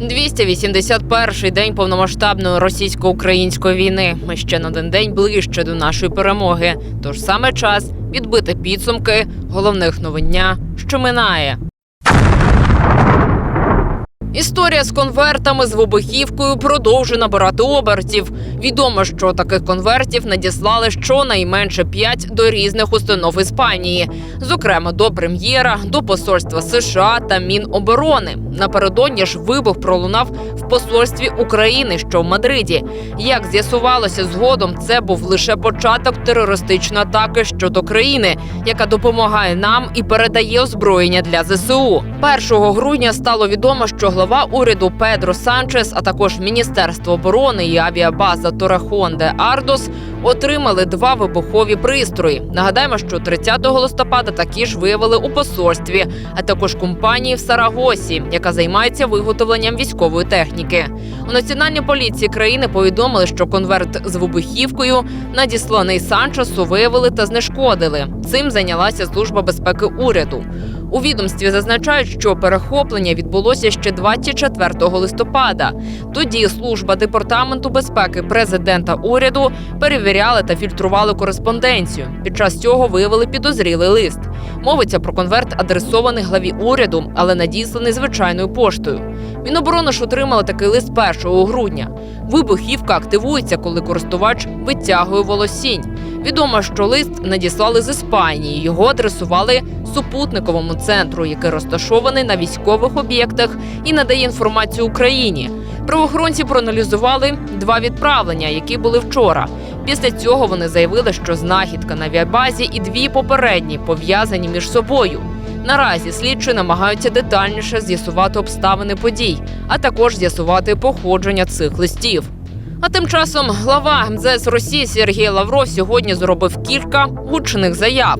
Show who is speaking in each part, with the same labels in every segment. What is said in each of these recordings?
Speaker 1: 281-й день повномасштабної російсько-української війни. Ми ще на один день ближче до нашої перемоги. Тож саме час відбити підсумки головних новин що минає. Історія з конвертами з вибухівкою продовжує набирати обертів. Відомо, що таких конвертів надіслали щонайменше п'ять до різних установ Іспанії, зокрема до прем'єра, до посольства США та Міноборони. Напередодні ж вибух пролунав посольстві України, що в Мадриді. Як з'ясувалося згодом, це був лише початок терористичної атаки щодо країни, яка допомагає нам і передає озброєння для ЗСУ. 1 грудня стало відомо, що глава уряду Педро Санчес, а також Міністерство оборони і авіабаза Торахон де Ардос отримали два вибухові пристрої. Нагадаємо, що 30 листопада такі ж виявили у посольстві, а також компанії в Сарагосі, яка займається виготовленням військової техніки. У національній поліції країни повідомили, що конверт з вибухівкою, надісланий Санчесу, виявили та знешкодили. Цим зайнялася служба безпеки уряду. У відомстві зазначають, що перехоплення відбулося ще 24 листопада. Тоді служба департаменту безпеки президента уряду перевіряли та фільтрували кореспонденцію. Під час цього виявили підозрілий лист. Мовиться про конверт, адресований главі уряду, але надісланий звичайною поштою. Міноборони ж отримали такий лист 1 грудня. Вибухівка активується, коли користувач витягує волосінь. Відомо, що лист надіслали з Іспанії. Його адресували супутниковому центру, який розташований на військових об'єктах і надає інформацію Україні. Правоохоронці проаналізували два відправлення, які були вчора. Після цього вони заявили, що знахідка на авіабазі і дві попередні пов'язані між собою. Наразі слідчі намагаються детальніше з'ясувати обставини подій, а також з'ясувати походження цих листів. А тим часом глава МЗС Росії Сергій Лавров сьогодні зробив кілька гучних заяв.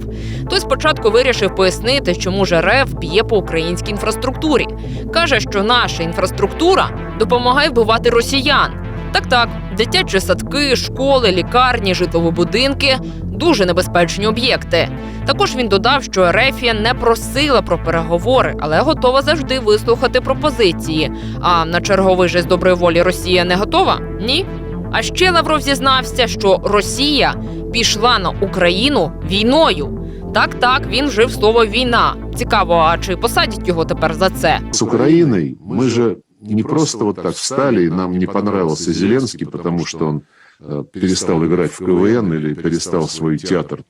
Speaker 1: Той спочатку вирішив пояснити, чому ж РФ б'є по українській інфраструктурі. каже, що наша інфраструктура допомагає вбивати росіян. Так, так, дитячі садки, школи, лікарні, житлові будинки дуже небезпечні об'єкти. Також він додав, що Ерефія не просила про переговори, але готова завжди вислухати пропозиції. А на черговий же з доброї волі Росія не готова? Ні. А ще Лавров зізнався, що Росія пішла на Україну війною. Так, так, він вжив слово війна. Цікаво, а чи посадять його тепер за це?
Speaker 2: С Украиной мы же не просто вот так встали, и нам не понравился Зеленский, потому что он э, перестал играть в КВН или перестал свой театр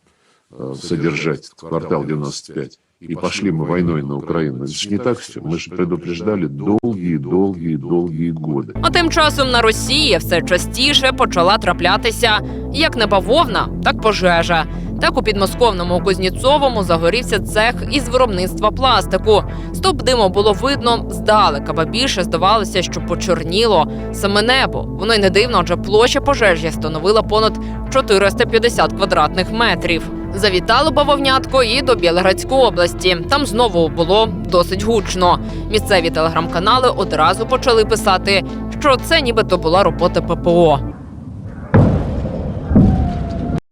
Speaker 2: э, содержать, квартал 95. И пошли мы войной на Украину. Это же не так все. Мы же предупреждали долгие-долгие-долгие годы.
Speaker 1: А тим часом на Росії все частіше почала траплятися як не бавовна, так пожежа. Так у підмосковному Кузнєцовому загорівся цех із виробництва пластику. Стоп диму було видно здалека, ба більше здавалося, що почорніло саме небо. Воно й не дивно, адже площа пожежі становила понад 450 квадратних метрів. Завітало бавовнятко і до Білоградської області. Там знову було досить гучно. Місцеві телеграм-канали одразу почали писати, що це нібито була робота ППО.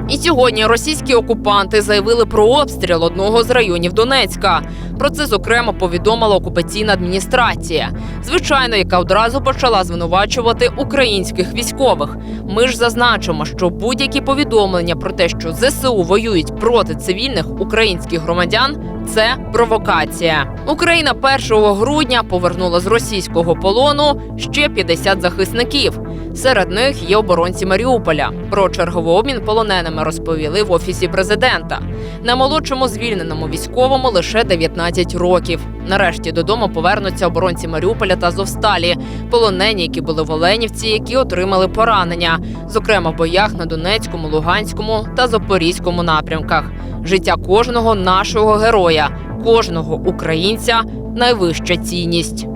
Speaker 1: І сьогодні російські окупанти заявили про обстріл одного з районів Донецька. Про це зокрема повідомила окупаційна адміністрація, звичайно, яка одразу почала звинувачувати українських військових. Ми ж зазначимо, що будь-які повідомлення про те, що ЗСУ воюють проти цивільних українських громадян. Це провокація. Україна 1 грудня повернула з російського полону ще 50 захисників. Серед них є оборонці Маріуполя. Про черговий обмін полоненими розповіли в офісі президента. Наймолодшому звільненому військовому лише 19 років. Нарешті додому повернуться оборонці Маріуполя та Зовсталі, полонені, які були в Оленівці, які отримали поранення, зокрема в боях на Донецькому, Луганському та Запорізькому напрямках. Життя кожного нашого героя, кожного українця найвища цінність.